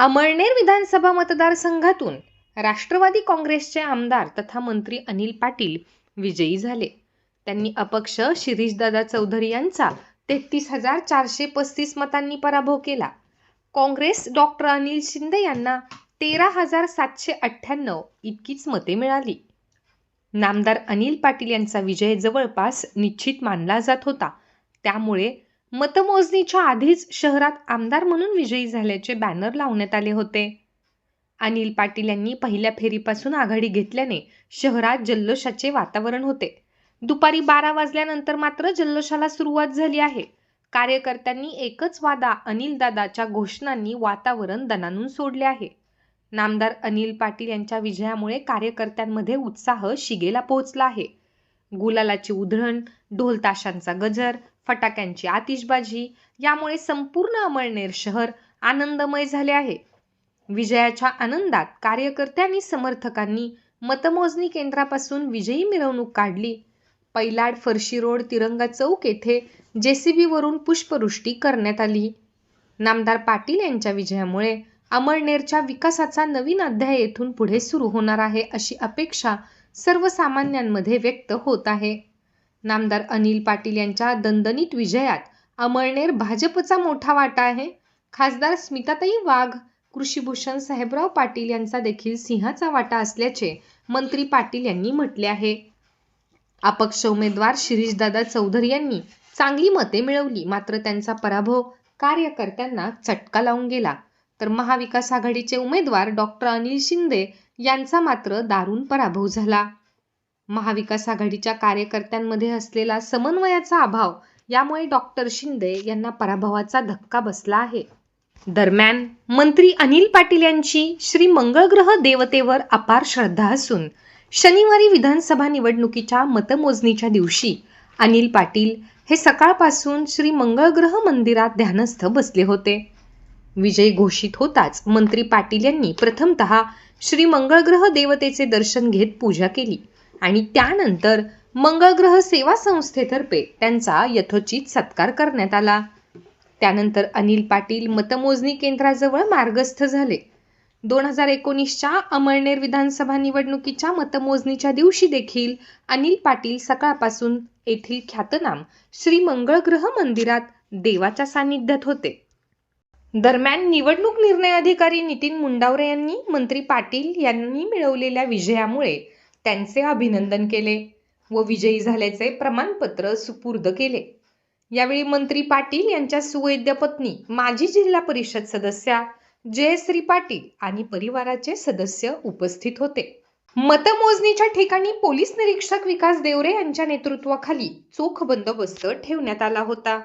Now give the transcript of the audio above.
अमळनेर विधानसभा मतदारसंघातून राष्ट्रवादी काँग्रेसचे आमदार तथा मंत्री अनिल पाटील विजयी झाले. त्यांनी अपक्ष शिरीषदादा चौधरी यांचा तेहतीस हजार चारशे पस्तीस मतांनी पराभव केला. काँग्रेस डॉक्टर अनिल शिंदे यांना तेरा हजार सातशे अठ्ठ्याण्णव इतकीच मते मिळाली. नामदार अनिल पाटील यांचा विजय जवळपास निश्चित मानला जात होता. त्यामुळे मतमोजणीच्या आधीच शहरात आमदार म्हणून विजयी झाल्याचे बॅनर लावण्यात आले होते. अनिल पाटील यांनी पहिल्या फेरीपासून आघाडी घेतल्याने शहरात जल्लोषाचे वातावरण होते. दुपारी बारा वाजल्यानंतर मात्र जल्लोषाला सुरुवात झाली आहे. कार्यकर्त्यांनी एकच वादा अनिलदादाच्या घोषणांनी वातावरण दणानून सोडले आहे. नामदार अनिल पाटील यांच्या विजयामुळे कार्यकर्त्यांमध्ये उत्साह शिगेला पोहोचला आहे. गुलालाची उधळण ढोलताशांचा गजर फटाक्यांची आतिषबाजी यामुळे संपूर्ण अमळनेर शहर आनंदमय झाले आहे. विजयाच्या आनंदात कार्यकर्त्यांनी आणि समर्थकांनी मतमोजणी केंद्रापासून विजयी मिरवणूक काढली. पैलाड फरशी रोड तिरंगा चौक येथे जेसीबीवरून पुष्पवृष्टी करण्यात आली. नामदार पाटील यांच्या विजयामुळे अमळनेरच्या विकासाचा नवीन अध्याय येथून पुढे सुरू होणार आहे अशी अपेक्षा सर्वसामान्यांमध्ये व्यक्त होत आहे. नामदार अनिल पाटील यांच्या दणदणीत विजयात अमळनेर भाजपचा मोठा वाटा आहे. खासदार स्मिताताई वाघ कृषीभूषण साहेबराव पाटील यांचा देखील सिंहाचा वाटा असल्याचे मंत्री पाटील यांनी म्हटले आहे. अपक्ष उमेदवार शिरीषदादा चौधरी यांनी चांगली मते मिळवली मात्र त्यांचा पराभव कार्यकर्त्यांना चटका लावून गेला. तर महाविकास आघाडीचे उमेदवार डॉक्टर अनिल शिंदे यांचा मात्र दारुण पराभव झाला. महाविकास आघाडीच्या कार्यकर्त्यांमध्ये असलेला समन्वयाचा अभाव यामुळे डॉक्टर शिंदे यांना पराभवाचा धक्का बसला आहे. दरम्यान मंत्री अनिल पाटील यांची श्री मंगळग्रह देवतेवर अपार श्रद्धा असून शनिवारी विधानसभा निवडणुकीच्या मतमोजणीच्या दिवशी अनिल पाटील हे सकाळपासून श्री मंगळग्रह मंदिरात ध्यानस्थ बसले होते. विजय घोषित होताच मंत्री पाटील यांनी प्रथमतः श्री मंगळग्रह देवतेचे दर्शन घेत पूजा केली. आणि त्यानंतर मंगळग्रह सेवा संस्थेतर्फे त्यांचा यथोचित सत्कार करण्यात आला. त्यानंतर अनिल पाटील मतमोजणी केंद्राजवळ मार्गस्थ झाले. दोन हजार एकोणीसच्या अमळनेर विधानसभा निवडणुकीच्या मतमोजणीच्या दिवशी देखील अनिल पाटील सकाळपासून येथील ख्यातनाम श्री मंगळग्रह मंदिरात देवाच्या सान्निध्यात होते. दरम्यान निवडणूक निर्णय अधिकारी नितीन मुंडावरे यांनी मंत्री पाटील यांनी मिळवलेल्या विजयामुळे त्यांचे अभिनंदन केले व विजयी झाल्याचे प्रमाणपत्र सुपूर्द केले. यावेळी मंत्री पाटील यांच्या सुवैद्य पत्नी माजी जिल्हा परिषद सदस्या जयश्री पाटील आणि परिवाराचे सदस्य उपस्थित होते. मतमोजणीच्या ठिकाणी पोलीस निरीक्षक विकास देवरे यांच्या नेतृत्वाखाली चोख बंदोबस्त ठेवण्यात आला होता.